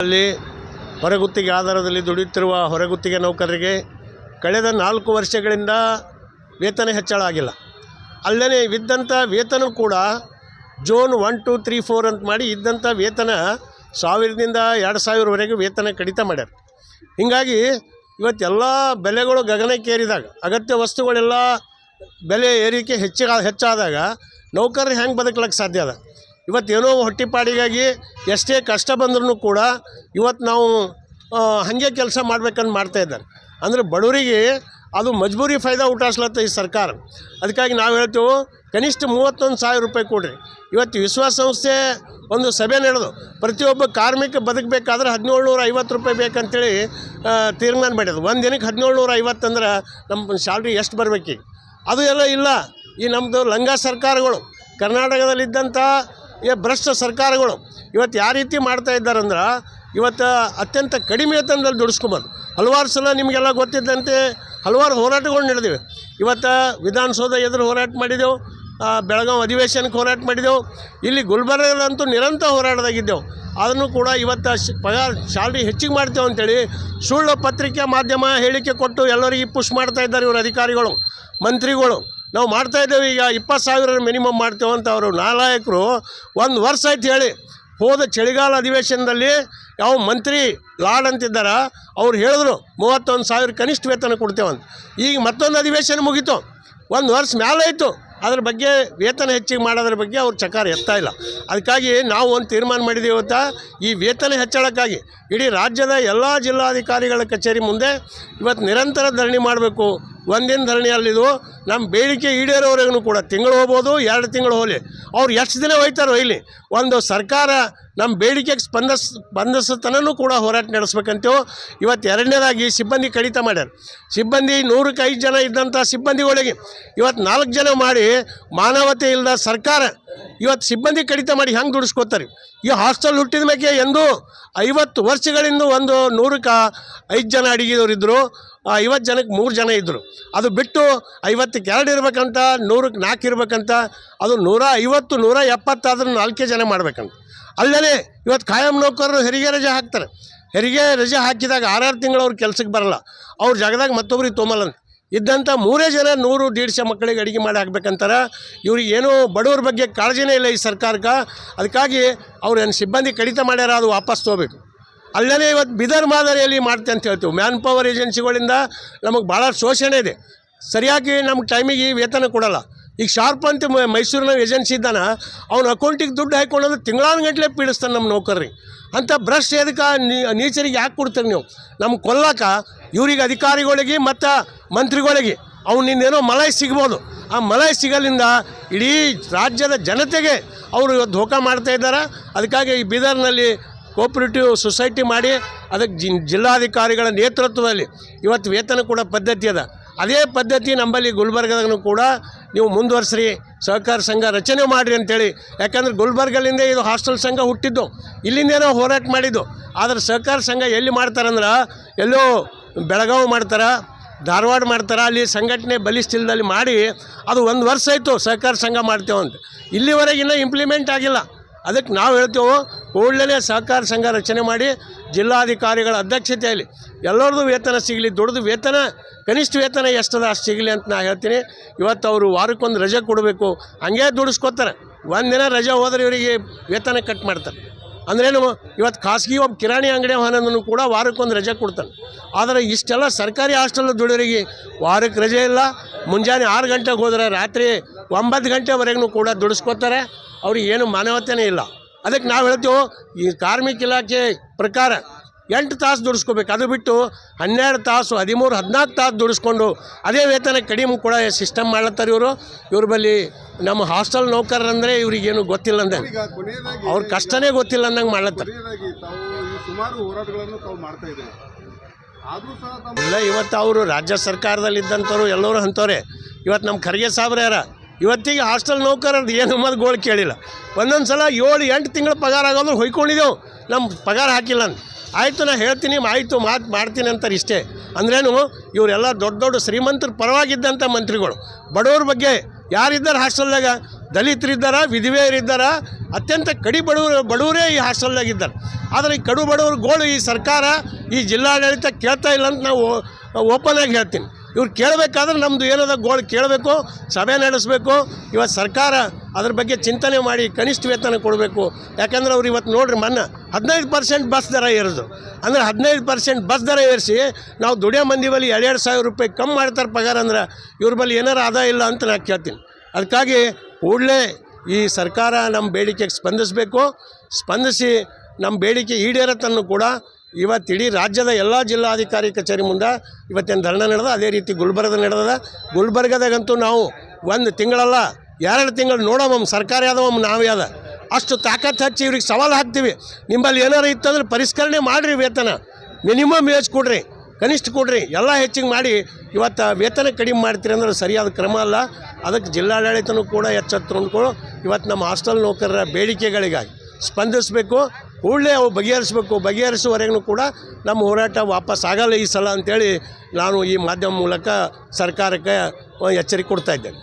ಅಲ್ಲಿ ಹೊರಗುತ್ತಿಗೆ ಆಧಾರದಲ್ಲಿ ದುಡಿಯುತ್ತಿರುವ ಹೊರಗುತ್ತಿಗೆ ನೌಕರರಿಗೆ ಕಳೆದ ನಾಲ್ಕು ವರ್ಷಗಳಿಂದ ವೇತನ ಹೆಚ್ಚಳ ಆಗಿಲ್ಲ. ಅಲ್ಲದೆ ಇದ್ದಂಥ ವೇತನ ಕೂಡ zone one, two, three, four ಅಂತ ಮಾಡಿ ಇದ್ದಂಥ ವೇತನ ಸಾವಿರದಿಂದ ಎರಡು ಸಾವಿರವರೆಗೆ ವೇತನ ಕಡಿತ ಮಾಡ್ಯಾರ. ಹೀಗಾಗಿ ಇವತ್ತೆಲ್ಲ ಬೆಲೆಗಳು ಗಗನಕ್ಕೇರಿದಾಗ, ಅಗತ್ಯ ವಸ್ತುಗಳೆಲ್ಲ ಬೆಲೆ ಏರಿಕೆ ಹೆಚ್ಚಿಗೆ ಹೆಚ್ಚಾದಾಗ ನೌಕರರು ಹೆಂಗೆ ಬದುಕಲಿಕ್ಕೆ ಸಾಧ್ಯ ಅದ? ಇವತ್ತೇನೋ ಹೊಟ್ಟಿಪಾಡಿಗಾಗಿ ಎಷ್ಟೇ ಕಷ್ಟ ಬಂದ್ರೂ ಕೂಡ ಇವತ್ತು ನಾವು ಹಾಗೆ ಕೆಲಸ ಮಾಡ್ಬೇಕಂತ ಮಾಡ್ತಾ ಇದ್ದಾರೆ. ಅಂದರೆ ಬಡವರಿಗೆ ಅದು ಮಜ್ಬೂರಿ ಫಾಯ್ದಾ ಊಟಾಸ್ಲತ್ತ ಈ ಸರ್ಕಾರ. ಅದಕ್ಕಾಗಿ ನಾವು ಹೇಳ್ತೇವೆ, ಕನಿಷ್ಠ ಮೂವತ್ತೊಂದು ಸಾವಿರ ರೂಪಾಯಿ ಕೊಡ್ರಿ. ಇವತ್ತು ವಿಶ್ವಸಂಸ್ಥೆ ಒಂದು ಸಭೆ ನಡೆದು ಪ್ರತಿಯೊಬ್ಬ ಕಾರ್ಮಿಕ ಬದುಕಬೇಕಾದ್ರೆ ಹದಿನೇಳು ನೂರ ಐವತ್ತು ರೂಪಾಯಿ ಬೇಕಂತೇಳಿ ತೀರ್ಮಾನ ಮಾಡ್ಯದು ಒಂದು ದಿನಕ್ಕೆ ಹದಿನೇಳು ನೂರ ಐವತ್ತು ಅಂದ್ರೆ ನಮ್ಮ ಸ್ಯಾಲ್ರಿ ಎಷ್ಟು ಬರಬೇಕೀಗ? ಅದು ಎಲ್ಲ ಇಲ್ಲ. ಈ ನಮ್ಮದು ಲಂಗ ಸರ್ಕಾರಗಳು ಕರ್ನಾಟಕದಲ್ಲಿದ್ದಂಥ ಈ ಭ್ರಷ್ಟ ಸರ್ಕಾರಗಳು. ಇವತ್ತು ಯಾವ ರೀತಿ ಮಾಡ್ತಾ ಇದ್ದಾರಂದ್ರೆ ಇವತ್ತು ಅತ್ಯಂತ ಕಡಿಮೆ ವೇತನದಲ್ಲಿ ದುಡಿಸ್ಕೊಬೋದು. ಹಲವಾರು ಸಲ ನಿಮಗೆಲ್ಲ ಗೊತ್ತಿದ್ದಂತೆ ಹಲವಾರು ಹೋರಾಟಗಳು ನಡೆದಿವೆ. ಇವತ್ತು ವಿಧಾನಸೌಧ ಎದುರು ಹೋರಾಟ ಮಾಡಿದೆವು ಬೆಳಗಾವಿ ಅಧಿವೇಶನಕ್ಕೆ ಹೋರಾಟ ಮಾಡಿದೆವು. ಇಲ್ಲಿ ಗುಲ್ಬರ್ಗದಂತೂ ನಿರಂತರ ಹೋರಾಟದಾಗಿದ್ದೆವು. ಅದನ್ನು ಕೂಡ ಇವತ್ತು ಪಗಾರ ಸ್ಯಾಲ್ರಿ ಹೆಚ್ಚಿಗೆ ಮಾಡ್ತೇವೆ ಅಂತೇಳಿ ಸುಳ್ಳು ಪತ್ರಿಕೆ ಮಾಧ್ಯಮ ಹೇಳಿಕೆ ಕೊಟ್ಟು ಎಲ್ಲರಿಗೆ ಪುಷ್ ಮಾಡ್ತಾ ಇದ್ದಾರೆ ಇವರು ಅಧಿಕಾರಿಗಳು, ಮಂತ್ರಿಗಳು. ನಾವು ಮಾಡ್ತಾ ಇದ್ದೇವೆ, ಈಗ ಇಪ್ಪತ್ತು ಸಾವಿರ ಮಿನಿಮಮ್ ಮಾಡ್ತೇವೆ ಅಂತ ಅವರು ನಾಲಾಯಕರು ಒಂದು ವರ್ಷ ಆಯ್ತು ಹೇಳಿ, ಹೋದ ಚಳಿಗಾಲ ಅಧಿವೇಶನದಲ್ಲಿ ಯಾವ ಮಂತ್ರಿ ಲಾಡ್ ಅಂತಿದ್ದಾರ, ಅವ್ರು ಹೇಳಿದ್ರು, ಮೂವತ್ತೊಂದು ಸಾವಿರ ಕನಿಷ್ಠ ವೇತನ ಕೊಡ್ತೇವಂತ ಈಗ ಮತ್ತೊಂದು ಅಧಿವೇಶನ ಮುಗೀತು, ಒಂದು ವರ್ಷ ಮೇಲೆ ಆಯಿತು, ಅದ್ರ ಬಗ್ಗೆ ವೇತನ ಹೆಚ್ಚಿಗೆ ಮಾಡೋದ್ರ ಬಗ್ಗೆ ಅವ್ರು ಚಕಾರ ಎತ್ತಾ ಇಲ್ಲ. ಅದಕ್ಕಾಗಿ ನಾವು ಒಂದು ತೀರ್ಮಾನ ಮಾಡಿದ್ದೀವಿ ಇವತ್ತು, ಈ ವೇತನ ಹೆಚ್ಚಳಕ್ಕಾಗಿ, ಇಡೀ ರಾಜ್ಯದ ಎಲ್ಲ ಜಿಲ್ಲಾಧಿಕಾರಿಗಳ ಕಚೇರಿ ಮುಂದೆ ಇವತ್ತು ನಿರಂತರ ಧರಣಿ ಮಾಡಬೇಕು ಒಂದಿನ ಧರಣಿಯಲ್ಲಿ ಅಲ್ಲಿದು ನಮ್ಮ ಬೇಡಿಕೆ ಈಡೇರೋವರೆಗೂ ಕೂಡ ತಿಂಗಳು ಹೋಗ್ಬೋದು, ಎರಡು ತಿಂಗಳು ಹೋಗಲಿ. ಅವ್ರು ಎಷ್ಟು ದಿನ ಹೋಯ್ತಾರೋ ಇಲ್ಲಿ. ಒಂದು ಸರ್ಕಾರ ನಮ್ಮ ಬೇಡಿಕೆಗೆ ಸ್ಪಂದಿಸ್ ಸ್ಪಂದಿಸತನೂ ಕೂಡ ಹೋರಾಟ ನಡೆಸ್ಬೇಕಂತೇವು ಇವತ್ತು ಎರಡನೇದಾಗಿ ಸಿಬ್ಬಂದಿ ಕಡಿತ ಮಾಡ್ಯಾರ. ಸಿಬ್ಬಂದಿ ನೂರಕ್ಕೆ ಐದು ಜನ ಇದ್ದಂಥ ಸಿಬ್ಬಂದಿಗಳಿಗೆ ಇವತ್ತು ನಾಲ್ಕು ಜನ ಮಾಡಿ ಮಾನವತೆ ಇಲ್ಲದ ಸರ್ಕಾರ ಇವತ್ತು ಸಿಬ್ಬಂದಿ ಕಡಿತ ಮಾಡಿ ಹೆಂಗೆ ದುಡಿಸ್ಕೋತಾರೆ? ಈ ಹಾಸ್ಟೆಲ್ ಹುಟ್ಟಿದ ಮೇಲೆ ಎಂದು ಐವತ್ತು ವರ್ಷಗಳಿಂದ ಒಂದು ನೂರಕ್ಕೆ ಐದು ಜನ ಅಡಿಗೆದವ್ರು ಇದ್ದರು ಐವತ್ತು ಜನಕ್ಕೆ ಮೂರು ಜನ ಇದ್ದರು ಅದು ಬಿಟ್ಟು ಐವತ್ತಕ್ಕೆ ಎರಡು ಇರ್ಬೇಕಂತ, ನೂರಕ್ಕೆ ನಾಲ್ಕು ಇರ್ಬೇಕಂತ, ಅದು ನೂರ ಐವತ್ತು, ನೂರ ಎಪ್ಪತ್ತಾದ್ರೂ ನಾಲ್ಕೇ ಜನ ಮಾಡ್ಬೇಕಂತ. ಅಲ್ಲದೆ ಇವತ್ತು ಖಾಯಂ ನೌಕರರು ಹೆರಿಗೆ ರಜೆ ಹಾಕ್ತಾರೆ. ಹೆರಿಗೆ ರಜೆ ಹಾಕಿದಾಗ ಆರಾರು ತಿಂಗಳು ಅವ್ರ ಕೆಲ್ಸಕ್ಕೆ ಬರಲ್ಲ. ಅವ್ರ ಜಾಗದಾಗ ಮತ್ತೊಬ್ರಿಗೆ ತೊಂಬಲ್ಲಂತ. ಇದ್ದಂಥ ಮೂರೇ ಜನ ನೂರು ದೀಡ್ಶ ಮಕ್ಕಳಿಗೆ ಅಡುಗೆ ಮಾಡಿ ಹಾಕ್ಬೇಕಂತಾರೆ, ಇವ್ರಿಗೆ ಏನೂ ಬಡವ್ರ ಬಗ್ಗೆ ಕಾಳಜಿನೇ ಇಲ್ಲ ಈ ಸರ್ಕಾರಕ್ಕೆ. ಅದಕ್ಕಾಗಿ ಅವ್ರು ಸಿಬ್ಬಂದಿ ಕಡಿತ ಮಾಡ್ಯಾರ ಅದು ವಾಪಸ್ ತೊಗೋಬೇಕು. ಅಲ್ಲದೆ ಇವತ್ತು ಬಿದರ್ ಮಾದರಿಯಲ್ಲಿ ಮಾಡ್ತೆ ಅಂತ ಹೇಳ್ತೀವಿ. ಮ್ಯಾನ್ ಪವರ್ ಏಜೆನ್ಸಿಗಳಿಂದ ನಮಗೆ ಭಾಳ ಶೋಷಣೆ ಇದೆ. ಸರಿಯಾಗಿ ನಮ್ಗೆ ಟೈಮಿಗೆ ವೇತನ ಕೊಡಲ್ಲ. ಈಗ ಶಾರ್ಪ್ ಅಂತ ಮೈಸೂರಿನ ಏಜೆನ್ಸಿ ಇದ್ದಾನ, ಅವ್ನ ಅಕೌಂಟಿಗೆ ದುಡ್ಡು ಹಾಕ್ಕೊಳ್ಳೋದು ತಿಂಗಳಾನಗಟ್ಟಲೆ ಪೀಡಿಸ್ತಾನೆ ನಮ್ಮ ನೌಕರ್ರಿ ಅಂಥ ಬ್ರಷ್ ಎದಕ್ಕೆ ನೀಚರಿಗೆ ಯಾಕೆ ಕೊಡ್ತೀರಿ ನೀವು? ನಮ್ಗೆ ಕೊಲ್ಲಕ ಇವ್ರಿಗೆ ಅಧಿಕಾರಿಗಳಿಗೆ ಮತ್ತು ಮಂತ್ರಿಗಳಿಗೆ ಅವನಿಂದೇನೋ ಮಲೈ ಸಿಗ್ಬೋದು. ಆ ಮಲೈ ಸಿಗಲಿಂದ ಇಡೀ ರಾಜ್ಯದ ಜನತೆಗೆ ಅವರು ಇವತ್ತು ಧೋಕಾ ಮಾಡ್ತಾ ಇದ್ದಾರೆ. ಅದಕ್ಕಾಗಿ ಈ ಬೀದರ್ನಲ್ಲಿ ಕೋಪರೇಟಿವ್ ಸೊಸೈಟಿ ಮಾಡಿ, ಅದಕ್ಕೆ ಜಿ, ಜಿಲ್ಲಾಧಿಕಾರಿಗಳ ನೇತೃತ್ವದಲ್ಲಿ ಇವತ್ತು ವೇತನ ಕೂಡ ಪದ್ಧತಿ ಅದ. ಅದೇ ಪದ್ಧತಿ ನಂಬಲ್ಲಿ ಗುಲ್ಬರ್ಗದಾಗೂ ಕೂಡ ನೀವು ಮುಂದುವರ್ಸ್ರಿ, ಸಹಕಾರ ಸಂಘ ರಚನೆ ಮಾಡಿರಿ ಅಂತೇಳಿ. ಯಾಕಂದ್ರೆ ಗುಲ್ಬರ್ಗಲಿಂದ ಇದು ಹಾಸ್ಟೆಲ್ ಸಂಘ ಹುಟ್ಟಿದ್ದು. ಇಲ್ಲಿಂದೇನೋ ಹೋರಾಟ ಮಾಡಿದ್ದು. ಆದರೆ ಸಹಕಾರ ಸಂಘ ಎಲ್ಲಿ ಮಾಡ್ತಾರಂದ್ರೆ, ಎಲ್ಲೋ ಬೆಳಗಾವಿ ಮಾಡ್ತಾರೆ, ಧಾರವಾಡ ಮಾಡ್ತಾರೆ, ಅಲ್ಲಿ ಸಂಘಟನೆ ಬಲಿಷ್ಠಿಲ್ದಲ್ಲಿ ಮಾಡಿ ಅದು ಒಂದು ವರ್ಷ ಆಯಿತು ಸಹಕಾರ ಸಂಘ ಮಾಡ್ತೇವೆ ಅಂತ. ಇಲ್ಲಿವರೆಗಿನ್ನ ಇಂಪ್ಲಿಮೆಂಟ್ ಆಗಿಲ್ಲ. ಅದಕ್ಕೆ ನಾವು ಹೇಳ್ತೇವೆ ಕೂಡಲೇ ಸಹಕಾರ ಸಂಘ ರಚನೆ ಮಾಡಿ ಜಿಲ್ಲಾಧಿಕಾರಿಗಳ ಅಧ್ಯಕ್ಷತೆಯಲ್ಲಿ ಎಲ್ಲರದು ವೇತನ ಸಿಗಲಿ, ದುಡ್ದು ವೇತನ, ಕನಿಷ್ಠ ವೇತನ ಎಷ್ಟದ ಅಷ್ಟು ಸಿಗಲಿ ಅಂತ ನಾ ಹೇಳ್ತೀನಿ. ಇವತ್ತು ಅವರು ವಾರಕ್ಕೊಂದು ರಜೆ ಕೊಡಬೇಕು, ಹಂಗೆ ದುಡಿಸ್ಕೊತಾರೆ ಒಂದಿನ ರಜೆ ಹೋದ್ರೆ ಇವರಿಗೆ ವೇತನ ಕಟ್ ಮಾಡ್ತಾರೆ. ಅಂದ್ರೇನು ಇವತ್ತು ಖಾಸಗಿ ಒಬ್ಬ ಕಿರಾಣಿ ಅಂಗಡಿ ಅವನನ್ನು ಕೂಡ ವಾರಕ್ಕೊಂದು ರಜೆ ಕೊಡ್ತಾನೆ. ಆದರೆ ಇಷ್ಟೆಲ್ಲ ಸರ್ಕಾರಿ ಹಾಸ್ಟೆಲ್ ದುಡಿಯೋರಿಗೆ ವಾರಕ್ಕೆ ರಜೆ ಇಲ್ಲ. ಮುಂಜಾನೆ ಆರು ಗಂಟೆಗೆ ಹೋದರೆ ರಾತ್ರಿ ಒಂಬತ್ತು ಗಂಟೆವರೆಗೂ ಕೂಡ ದುಡಿಸ್ಕೋತಾರೆ. ಅವ್ರಿಗೆ ಏನು ಮಾನವತೆಯೇ ಇಲ್ಲ. ಅದಕ್ಕೆ ನಾವು ಹೇಳ್ತೇವೆ, ಈ ಕಾರ್ಮಿಕ ಇಲಾಖೆ ಪ್ರಕಾರ ಎಂಟು ತಾಸು ದುಡಿಸ್ಕೋಬೇಕು. ಅದು ಬಿಟ್ಟು ಹನ್ನೆರಡು ತಾಸು, ಹದಿಮೂರು, ಹದಿನಾಲ್ಕು ತಾಸು ದುಡಿಸ್ಕೊಂಡು ಅದೇ ವೇತನ ಕಡಿಮೆ ಕೂಡ ಸಿಸ್ಟಮ್ ಮಾಡ್ಲತ್ತಾರೆ ಇವರು. ಇವ್ರ ಬಳಿ ನಮ್ಮ ಹಾಸ್ಟೆಲ್ ನೌಕರರಂದರೆ ಇವ್ರಿಗೇನು ಗೊತ್ತಿಲ್ಲ ಕೊನೆಯದಾಗಿ ಅವ್ರ ಕಷ್ಟನೇ ಗೊತ್ತಿಲ್ಲ ಅಂದಂಗೆ ಮಾಡ್ಲತ್ತಾರೆ. ಇಲ್ಲ, ಇವತ್ತು ಅವರು ರಾಜ್ಯ ಸರ್ಕಾರದಲ್ಲಿ ಇದ್ದಂಥವ್ರು ಎಲ್ಲರೂ ಅಂಥವ್ರೆ. ಇವತ್ತು ನಮ್ಮ ಖರ್ಗೆ ಸಾಬ್ರ ಯಾರ? ಇವತ್ತಿಗೆ ಹಾಸ್ಟೆಲ್ ನೌಕರದ್ದು ಏನು ಮದ್ದು ಗೋಳು ಕೇಳಿಲ್ಲ. ಒಂದೊಂದು ಸಲ ಏಳು, ಎಂಟು ತಿಂಗಳು ಪಗಾರ ಆಗೋದು ಹೊಯ್ಕೊಂಡಿದ್ದೆವು ನಮ್ಮ ಪಗಾರ ಹಾಕಿಲ್ಲ ಅಂತ ಆಯಿತು, ನಾ ಹೇಳ್ತೀನಿ, ಆಯಿತು, ಮಾತು ಮಾಡ್ತೀನಿ ಅಂತಾರೆ ಇಷ್ಟೇ. ಅಂದ್ರೇನು, ಇವರೆಲ್ಲ ದೊಡ್ಡ ದೊಡ್ಡ ಶ್ರೀಮಂತರ ಪರವಾಗಿದ್ದಂಥ ಮಂತ್ರಿಗಳು. ಬಡವ್ರ ಬಗ್ಗೆ ಯಾರಿದ್ದಾರೆ ಹಾಸ್ಟೆಲ್ದಾಗ ದಲಿತರಿದ್ದಾರ, ವಿಧವೆಯರಿದ್ದಾರ? ಅತ್ಯಂತ ಕಡಿ ಬಡವರು, ಬಡವರೇ ಈ ಹಾಸ್ಟೆಲ್ದಾಗಿದ್ದಾರೆ ಆದರೆ ಈ ಕಡು ಬಡವ್ರ ಗೋಳು ಈ ಸರ್ಕಾರ, ಈ ಜಿಲ್ಲಾಡಳಿತ ಕೇಳ್ತಾ ಇಲ್ಲ ಅಂತ ನಾವು ಓಪನ್ ಆಗಿ ಹೇಳ್ತೀನಿ. ಇವ್ರು ಕೇಳಬೇಕಾದ್ರೆ ನಮ್ಮದು ಏನದ ಗೋಳು ಕೇಳಬೇಕು, ಸಭೆ ನಡೆಸಬೇಕು. ಇವತ್ತು ಸರ್ಕಾರ ಅದ್ರ ಬಗ್ಗೆ ಚಿಂತನೆ ಮಾಡಿ ಕನಿಷ್ಠ ವೇತನ ಕೊಡಬೇಕು. ಯಾಕಂದ್ರೆ ಅವ್ರು ಇವತ್ತು ನೋಡ್ರಿ ಮನ್ನ, ಹದಿನೈದು ಪರ್ಸೆಂಟ್ ಬಸ್ ದರ ಏರೋದು ಅಂದರೆ ಹದಿನೈದು ಪರ್ಸೆಂಟ್ ಬಸ್ ದರ ಏರಿಸಿ ನಾವು ದುಡಿಯೋ ಮಂದಿ ಬಳಿ ಎರಡೆರಡು ಸಾವಿರ ರೂಪಾಯಿ ಕಮ್ಮಿ ಮಾಡ್ತಾರೆ ಪಗಾರ ಅಂದ್ರೆ ಇವ್ರ ಬಳಿ ಏನಾರು ಆದಾಯ ಇಲ್ಲ ಅಂತ ನಾನು ಕೇಳ್ತೀನಿ. ಅದಕ್ಕಾಗಿ ಕೂಡಲೇ ಈ ಸರ್ಕಾರ ನಮ್ಮ ಬೇಡಿಕೆಗೆ ಸ್ಪಂದಿಸಬೇಕು. ಸ್ಪಂದಿಸಿ ನಮ್ಮ ಬೇಡಿಕೆ ಈಡೇರತನ್ನು ಕೂಡ ಇವತ್ತು ಇಡೀ ರಾಜ್ಯದ ಎಲ್ಲ ಜಿಲ್ಲಾಧಿಕಾರಿ ಕಚೇರಿ ಮುಂದೆ ಇವತ್ತೇನು ಧರಣ ನಡೆದ, ಅದೇ ರೀತಿ ಗುಲ್ಬರ್ಗದ ನಡೆದದ. ಗುಲ್ಬರ್ಗದಾಗಂತೂ ನಾವು ಒಂದು ತಿಂಗಳಲ್ಲ, ಎರಡು ತಿಂಗಳು ನೋಡೋವಮ್ಮ ಸರ್ಕಾರ ಯಾದವಮ್ಮ ನಾವು ಯಾವ ಅಷ್ಟು ತಾಕತ್ತು ಹಚ್ಚಿ ಇವ್ರಿಗೆ ಸವಾಲು ಹಾಕ್ತೀವಿ. ನಿಮ್ಮಲ್ಲಿ ಏನಾರು ಇತ್ತಂದ್ರೆ ಪರಿಷ್ಕರಣೆ ಮಾಡಿರಿ ವೇತನ. ಮಿನಿಮಮ್ ವೇಜ್ ಕೊಡ್ರಿ, ಕನಿಷ್ಠ ಕೊಡ್ರಿ, ಎಲ್ಲ ಹೆಚ್ಚಿಗೆ ಮಾಡಿ. ಇವತ್ತು ವೇತನ ಕಡಿಮೆ ಮಾಡ್ತೀರಿ ಅಂದ್ರೆ ಸರಿಯಾದ ಕ್ರಮ ಅಲ್ಲ. ಅದಕ್ಕೆ ಜಿಲ್ಲಾಡಳಿತನೂ ಕೂಡ ಎಚ್ಚೆತ್ತುಕೊಂಡು, ಇವತ್ತು ನಮ್ಮ ಹಾಸ್ಟೆಲ್ ನೌಕರರ ಬೇಡಿಕೆಗಳಿಗಾಗಿ ಸ್ಪಂದಿಸಬೇಕು. ಕೂಡಲೇ ಅವು ಬಗೆಹರಿಸಬೇಕು. ಬಗೆಹರಿಸುವವರೆಗೂ ಕೂಡ ನಮ್ಮ ಹೋರಾಟ ವಾಪಸ್ ಆಗಲ್ಲ ಈ ಸಲ ಅಂತೇಳಿ ನಾನು ಈ ಮಾಧ್ಯಮ ಮೂಲಕ ಸರ್ಕಾರಕ್ಕೆ ಎಚ್ಚರಿಕೆ ಕೊಡ್ತಾ ಇದ್ದೇನೆ.